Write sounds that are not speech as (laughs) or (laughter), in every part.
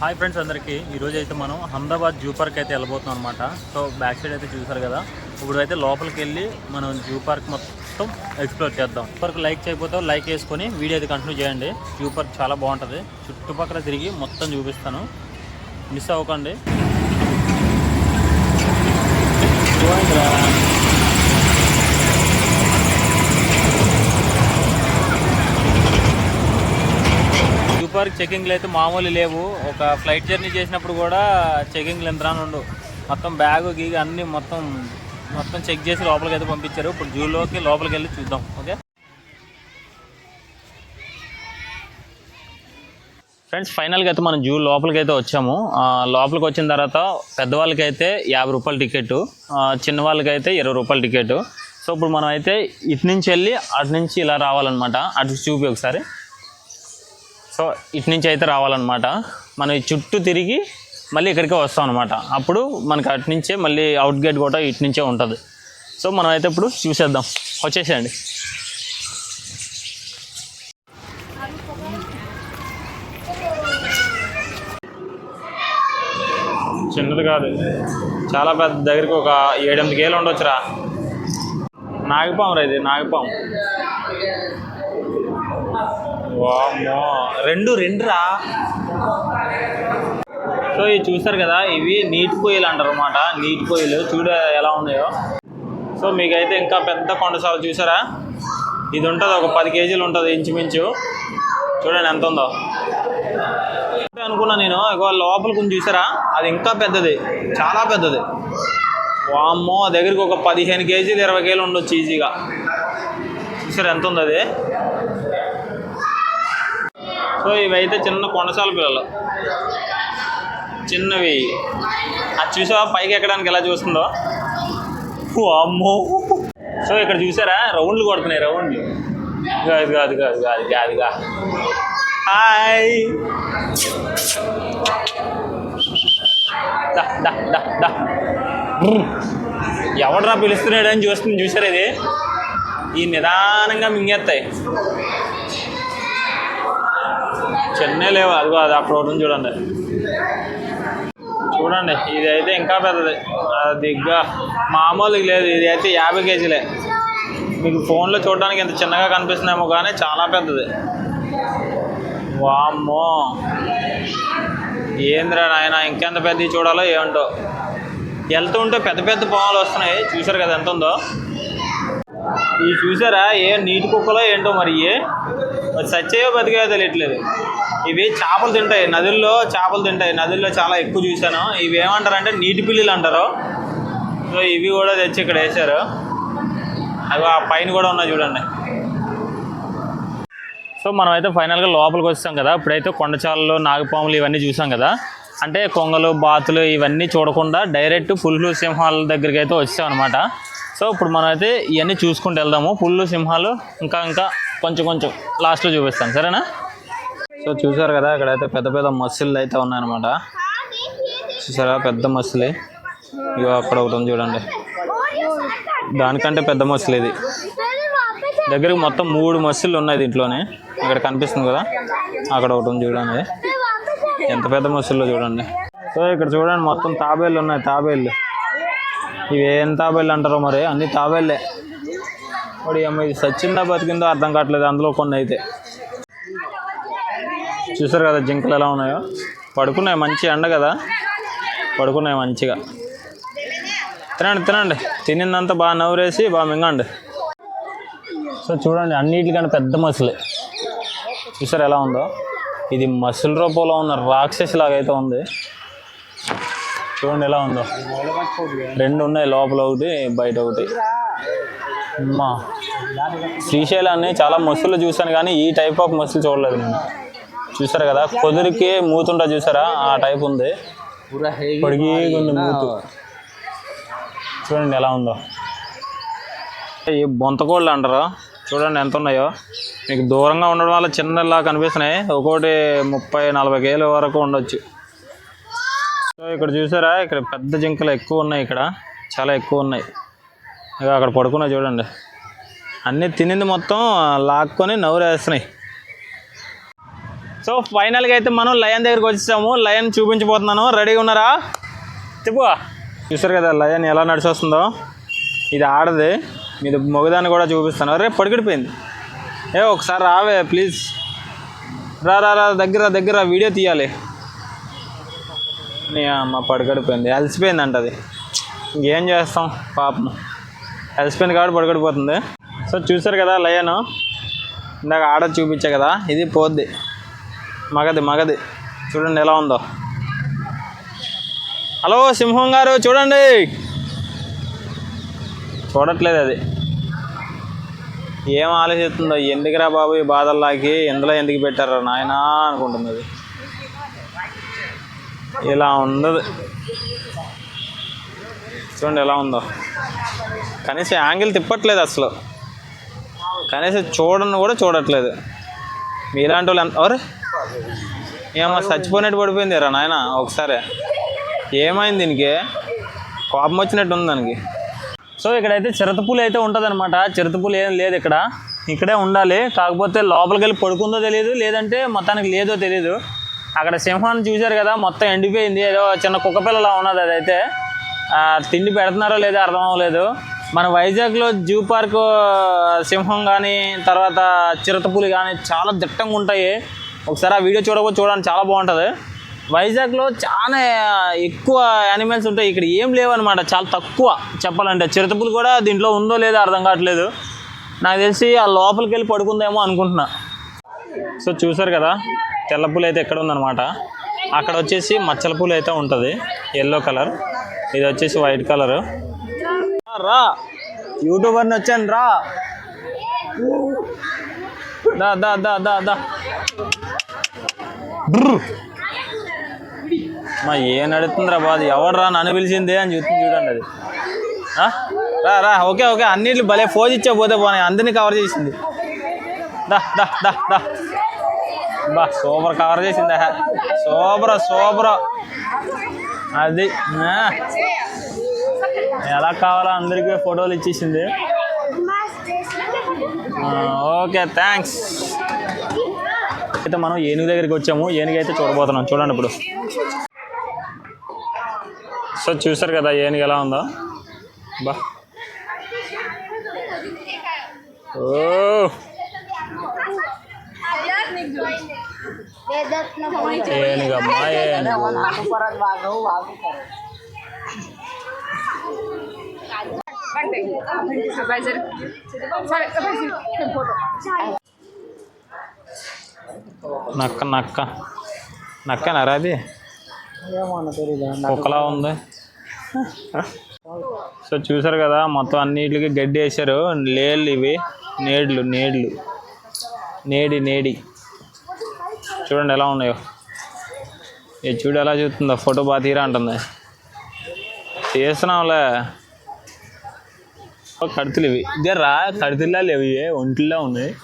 Hi friends అందరికీ. ఈరోజు అయితే మనం అహ్మదాబాద్ జూ పార్క్ అయితే వెళ్ళబోతున్నాం అనమాట సో బ్యాక్ సైడ్ అయితే చూసారు కదా? ఇప్పుడు అయితే లోపలికి వెళ్ళి మనం జూ పార్క్ మొత్తం ఎక్స్ప్లోర్ చేద్దాం. పార్క్ లైక్ చేయకపోతే లైక్ వేసుకొని వీడియో అయితే కంటిన్యూ చేయండి. జూ పార్క్ చాలా బాగుంటుంది. చుట్టుపక్కల తిరిగి మొత్తం చూపిస్తాను. మిస్ అవ్వకండి. వరకు చెకింగ్లు అయితే మామూలు లేవు. ఒక ఫ్లైట్ జర్నీ చేసినప్పుడు కూడా చెకింగ్లు ఎంత ఉండు. మొత్తం బ్యాగ్ గీగ్ అన్నీ మొత్తం మొత్తం చెక్ చేసి లోపలికి అయితే పంపించారు. ఇప్పుడు జూలోకి లోపలికి వెళ్ళి చూద్దాం. ఓకే? ఫ్రెండ్స్ ఫైనల్గా అయితే మనం జూ లోపలికి అయితే వచ్చాము. లోపలికి వచ్చిన తర్వాత పెద్దవాళ్ళకి అయితే యాభై రూపాయల టికెట్ చిన్న వాళ్ళకి అయితే ఇరవై రూపాయల టికెట్ సో ఇప్పుడు మనం అయితే ఇటు నుంచి వెళ్ళి అటు నుంచి ఇలా రావాలన్నమాట. అటు చూపి ఒకసారి. సో ఇటు నుంచి అయితే రావాలన్నమాట. మనం ఈ చుట్టూ తిరిగి మళ్ళీ ఇక్కడికే వస్తాం అనమాట అప్పుడు మనకి అటు నుంచే మళ్ళీ అవుట్ గేట్ కూడా ఇటు నుంచే ఉంటుంది. సో మనం అయితే ఇప్పుడు చూసేద్దాం. వచ్చేసేయండి. చిన్నది కాదు. చాలా పెద్ద దగ్గరికి ఒక ఏడెనిమిది కేలు ఉండొచ్చురా. నాగపాము రా ఇది నాగపాము. రెండు రెండు రా సో ఇవి చూసారు కదా ఇవి నీటి పొయ్యిలు అంటారు అనమాట నీటి పొయ్యిలు. చూడ ఎలా ఉన్నాయో. సో మీకైతే ఇంకా పెద్ద కొండసాలు చూసారా? ఇది ఉంటుంది ఒక పది కేజీలు ఉంటుంది ఇంచుమించు. చూడండి ఎంత ఉందో. అనుకున్నా నేను. ఇగో లోపల కొంచెం చూసారా? అది ఇంకా పెద్దది. చాలా పెద్దది. వామ్మో దగ్గరికి ఒక పదిహేను కేజీలు ఇరవై కేజీలు ఉండొచ్చు ఈజీగా. చూసారా ఎంత ఉంది అది? సో ఇవైతే చిన్న కొండసాల పిల్లలు. చిన్నవి. అది చూసావా? పైకి ఎక్కడానికి ఎలా చూస్తుందో? అమ్మో సో ఇక్కడ చూసారా? రౌండ్లు కొడుతున్నాయి రౌండ్లు. కాదు కాదు కాదు కాదు కాదు హాయ్. ఎవడరా పిలుస్తున్నాడు అని చూస్తుంది చూసారా ఇది? ఈ నిదానంగా మింగేస్తాయి. చెన్నై లేవు అది అది అక్కడ ఒకటి చూడండి. చూడండి ఇది అయితే ఇంకా పెద్దది. దిగ్గా. మామూలుగా లేదు ఇది అయితే యాభై కేజీలే. మీకు ఫోన్లో చూడడానికి ఎంత చిన్నగా కనిపిస్తుందేమో కానీ చాలా పెద్దది. వామ్మో. ఏంద్రా నాయన ఇంకెంత పెద్దవి చూడాలో ఏమంటో వెళ్తూ ఉంటే పెద్ద పెద్ద పాములు వస్తున్నాయి. చూసారు కదా ఎంత ఉందో. ఇవి చూసారా? ఏ నీటి కుక్కలో ఏంటో మరి ఏ? మరి సచ్చేయో బతికాయో తెలియట్లేదు. ఇవి చేపలు తింటాయి. నదుల్లో చేపలు తింటాయి. నదుల్లో చాలా ఎక్కువ చూశాను. ఇవి ఏమంటారంటే నీటి పిల్లులు అంటారు. సో ఇవి కూడా తెచ్చి ఇక్కడ వేశారు. అవి ఆ పైన కూడా ఉన్నాయి చూడండి. సో మనం అయితే ఫైనల్గా లోపలికి వచ్చాం కదా. ఇప్పుడైతే కొండచాలలు నాగపాములు ఇవన్నీ చూసాం కదా. అంటే కొంగలు బాతులు ఇవన్నీ చూడకుండా డైరెక్ట్ పుల్లు సింహాల దగ్గరికి అయితే వచ్చాం అనమాట సో ఇప్పుడు మనం అయితే ఇవన్నీ చూసుకుంటూ వెళ్దాము. పుల్లు సింహాలు ఇంకా ఇంకా కొంచెం కొంచెం లాస్ట్లో చూపిస్తాను. సరేనా? సో చూసారు కదా ఇక్కడైతే పెద్ద పెద్ద మస్సులు అయితే ఉన్నాయన్నమాట. చూసారా పెద్ద మస్సులు. ఇగో అక్కడ ఒకటి ఉంది చూడండి. దానికంటే పెద్ద మస్సులు ఇది. దగ్గరికి మొత్తం మూడు మస్సులు ఉన్నాయి దీంట్లోనే. ఇక్కడ కనిపిస్తుంది కదా అక్కడ ఒకటి ఉంది చూడండి. ఎంత పెద్ద మస్సుల్లో చూడండి. సో ఇక్కడ చూడండి మొత్తం తాబేళ్ళు ఉన్నాయి తాబేళ్ళు. ఇవి ఏం తాబేళ్ళు అంటారో మరి అన్ని తాబేళ్ళే. మరి అమ్మ ఇది సచ్చిందా బతికిందో అర్థం కావట్లేదు అందులో కొన్ని అయితే. చూసారు కదా జింకలు ఎలా ఉన్నాయో? పడుకున్నాయి మంచి ఎండ కదా? పడుకున్నాయి మంచిగా. తినండి తినండి. తినిందంతా బాగా నవ్వురేసి బాగా మింగండి. సో చూడండి అన్నిటికంటే పెద్ద మసులే. చూసారు ఎలా ఉందో? ఇది మసుల రూపంలో ఉన్న రాక్షసి లాగా అయితే ఉంది. చూడండి ఎలా ఉందో. రెండు ఉన్నాయి లోపల ఒకటి బయట ఒకటి. అమ్మా. శ్రీశైలాన్ని చాలా మసులు చూశాను కానీ ఈ టైప్ ఆఫ్ మసులు చూడలేదు నేను. చూసారు కదా? కుదురికి మూతుంటా చూసారా? ఆ టైప్ ఉంది. పొడిగి ఉంది మూతు. చూడండి ఎలా ఉందో. ఈ బొంతకోళ్ళు అంటారు? చూడండి ఎంత ఉన్నాయో. మీకు దూరంగా ఉండడం వల్ల చిన్నలా కనిపిస్తున్నాయి. ఒక్కోటి ముప్పై నలభై కేల వరకు ఉండొచ్చు. సో ఇక్కడ చూసారా? ఇక్కడ పెద్ద జింకలు ఎక్కువ ఉన్నాయి ఇక్కడ. చాలా ఎక్కువ ఉన్నాయి. ఇక అక్కడ పడుకున్నాయి చూడండి. అన్నీ తినింది మొత్తం లాక్కొని నవ్వురేస్తున్నాయి సో ఫైనల్గా అయితే మనం లయన్ దగ్గరికి వచ్చేసాము. లయన్ చూపించబోతున్నాను. రెడీగా ఉన్నారా? చెప్పు. చూసారు కదా లయన్ ఎలా నడిచొస్తుందో? ఇది ఆడది. మీది మొగదాన్ని కూడా చూపిస్తాను. రేపు పడికిడిపోయింది. ఏ ఒకసారి రావే ప్లీజ్ రా రా రా దగ్గర దగ్గర వీడియో తీయాలి. నీ అమ్మ పడగడిపోయింది అలసిపోయింది అంట అది. ఇంకేం చేస్తాం? పాపం. అలసిపోయింది కాబట్టి పడగడిపోతుంది సో చూసారు కదా లయను? ఇందాక ఆడ చూపించా కదా ఇది పోద్ది. మగది మగది. చూడండి ఎలా ఉందో. హలో సింహం గారు చూడండి. చూడట్లేదు అది. ఏం ఆలోచిస్తుందో ఎందుకురా బాబు ఈ బాధల్లాకి? ఎందులో ఎందుకు పెట్టారా నాయనా అనుకుంటుంది అది. ఇలా ఉండదు. చూడండి ఎలా ఉందో. కనీసం యాంగిల్ తిప్పట్లేదు అసలు. కనీసం చూడను కూడా చూడట్లేదు. మీలాంటి వాళ్ళు ఎంత ఎవరు? ఏమో చచ్చిపోయినట్టు పడిపోయింది రా నాయన ఒకసారి. ఏమైంది దీనికి? కోపం వచ్చినట్టు ఉంది దానికి. సో ఇక్కడైతే చిరతపూలు అయితే ఉంటుంది అనమాట చిరతపూలు ఏం లేదు ఇక్కడ. ఇక్కడే ఉండాలి. కాకపోతే లోపలికి వెళ్ళి పడుకుందో తెలియదు లేదంటే మొత్తానికి లేదో తెలియదు అక్కడ సింహాన్ని చూశారు కదా మొత్తం ఎండిపోయింది. ఏదో చిన్న కుక్క పిల్లలా ఉన్నది అదైతే. తిండి పెడుతున్నారో లేదో అర్థం అవ్వలేదు. మన వైజాగ్లో జూ పార్క్ సింహం కానీ తర్వాత చిరతపులి కానీ చాలా దిట్టంగా ఉంటాయి. ఒకసారి ఆ వీడియో చూడకపోతే చూడండి చాలా బాగుంటుంది. వైజాగ్లో చాలా ఎక్కువ యానిమల్స్ ఉంటాయి. ఇక్కడ ఏం లేవన్నమాట చాలా తక్కువ చెప్పాలంటే. చిరుతపులు కూడా దీంట్లో ఉందో లేదో అర్థం కావట్లేదు. నాకు తెలిసి ఆ లోపలికి వెళ్ళి పడుకుందేమో అనుకుంటున్నా. సో చూసారు కదా తెల్ల పూలు అయితే ఎక్కడ ఉందన్నమాట. అక్కడ వచ్చేసి మచ్చల పూలు అయితే ఉంటుంది. ఎల్లో కలర్ ఇది వచ్చేసి వైట్ కలరు రా. యూట్యూబర్ని వచ్చాను రా. దా దా దా దా దా. మా ఏ నడుతుందిరా బాధ? ఎవరు రా నన్ను పిలిచింది అని చూస్తుంది చూడండి అది. ఆ? రా రా ఓకే ఓకే. అన్నిట్లు భలే ఫోజ్ ఇచ్చా పోతే పోనీ. అందరినీ కవర్ చేసింది. దా దా దా దా. బా సూపర్ కవర్ చేసింది? Super super. అది ఆ. ఎలా కావాలో అందరికీ ఫోటోలు ఇచ్చేసింది. ఆ, ఓకే థ్యాంక్స్ అయితే మనం ఏనుగు దగ్గరికి వచ్చాము. ఏనుగు అయితే చూడబోతున్నాం. చూడండి ఇప్పుడు. సో చూసారు కదా ఏనుగు ఎలా ఉందో? బా. ఓ. ఏనుగమ్మా ఏనుగు. నక్క నక్క. నక్కనరా అది? కుక్కలా ఉంది. సో చూసారు కదా మొత్తం అన్నిటికి గడ్డి వేశారు. లేళ్ళు ఇవి. నేడ్లు నేడ్లు. నేడి నేడి. చూడండి ఎలా ఉన్నాయో. ఇది చూడు ఎలా చూస్తుందో. ఫోటో బాగా తీరా అంటుంది. తీస్తున్నాంలే. ఓ, కడుతులు ఇవి. ఇదే రా కడుతుల్లా లేవు ఇవి. ఒంటిలా ఉన్నాయి.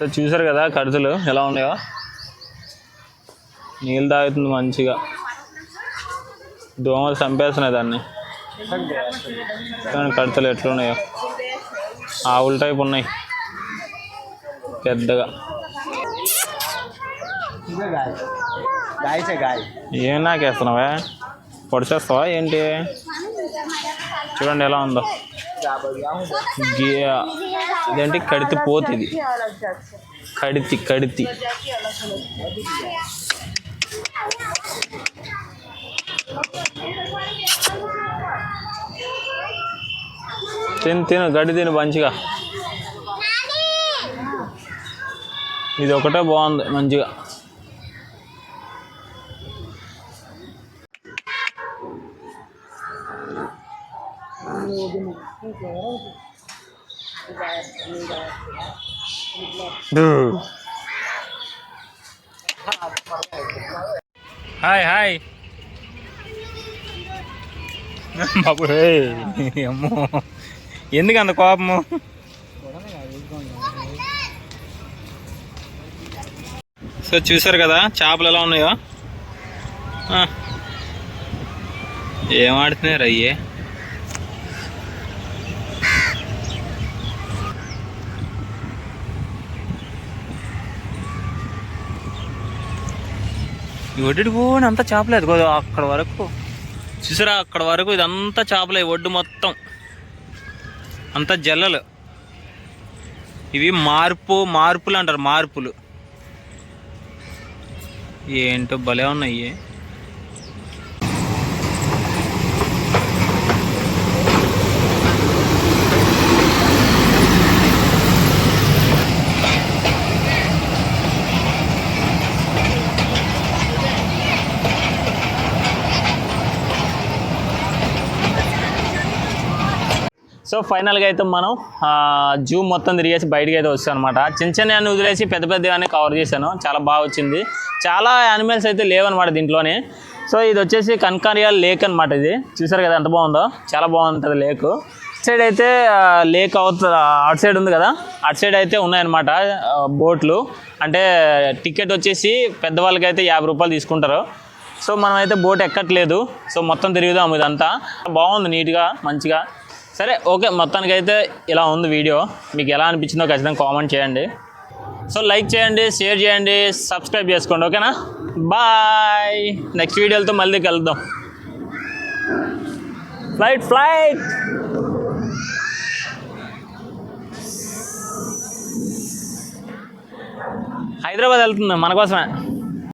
సో చూసారు కదా కడుతులు ఎలా ఉన్నాయో? నీళ్ళు తాగుతుంది మంచిగా. దోమలు చంపేస్తున్నాయి దాన్ని. కడతలు ఎట్లున్నాయో? ఆవుల టైప్ ఉన్నాయి. పెద్దగా. ఏం నాకేస్తున్నావా? పొడిచేస్తావా ఏంటి? చూడండి ఎలా ఉందో. ఇదేంటి కడితి పోతు ఇది కడితి కడితి. తిను తిను గడ్డి తిను మంచిగా. ఇది ఒకటే బాగుంది మంచిగా. హాయ్ హాయ్ (laughs) బాబు అమ్మో. ఎందుకు అంత కోపము? సో చూసారు కదా చేపలు ఎలా ఉన్నాయో? ఆ. ఏం ఒడ్డు పోని అంతా చేపలేదు కదా అక్కడ వరకు. చూసారా అక్కడ వరకు ఇదంతా చేపలే ఒడ్డు మొత్తం. అంతా జల్లలు. ఇవి మార్పు మార్పులు అంటారు మార్పులు. ఏంటో భలే ఉన్నాయి సో ఫైనల్గా అయితే మనం జూమ్ జూ మొత్తం తిరిగేసి బయటకి అయితే వచ్చాం అనమాట చిన్న చిన్న అన్ని వదిలేసి పెద్ద పెద్ద అన్ని కవర్ చేశాను. చాలా బాగా వచ్చింది. చాలా యానిమల్స్ అయితే లేవన్నమాట దీంట్లోనే. సో ఇది వచ్చేసి కన్కారియల్ లేక్ అనమాట ఇది. చూసారు కదా ఎంత బాగుందో? చాలా బాగుంటుంది లేక్. సైడ్ అయితే లేక్ అవుతుంది అటు సైడ్ ఉంది కదా? అటు సైడ్ అయితే ఉన్నాయన్నమాట బోట్లు. అంటే టికెట్ వచ్చేసి పెద్దవాళ్ళకి అయితే యాభై రూపాయలు తీసుకుంటారు. సో మనం అయితే బోట్ ఎక్కట్లేదు. సో మొత్తం తిరుగుదాం ఇదంతా. బాగుంది నీట్గా మంచిగా. సరే ఓకే మొత్తానికి అయితే ఇలా ఉంది వీడియో. మీకు ఎలా అనిపించిందో ఖచ్చితంగా కామెంట్ చేయండి. సో లైక్ చేయండి షేర్ చేయండి సబ్స్క్రైబ్ చేసుకోండి ఓకేనా? బాయ్! నెక్స్ట్ వీడియోలతో మళ్ళీ కలుద్దాం. ఫ్లైట్ ఫ్లైట్ హైదరాబాద్ వెళ్తుంది మన కోసమే.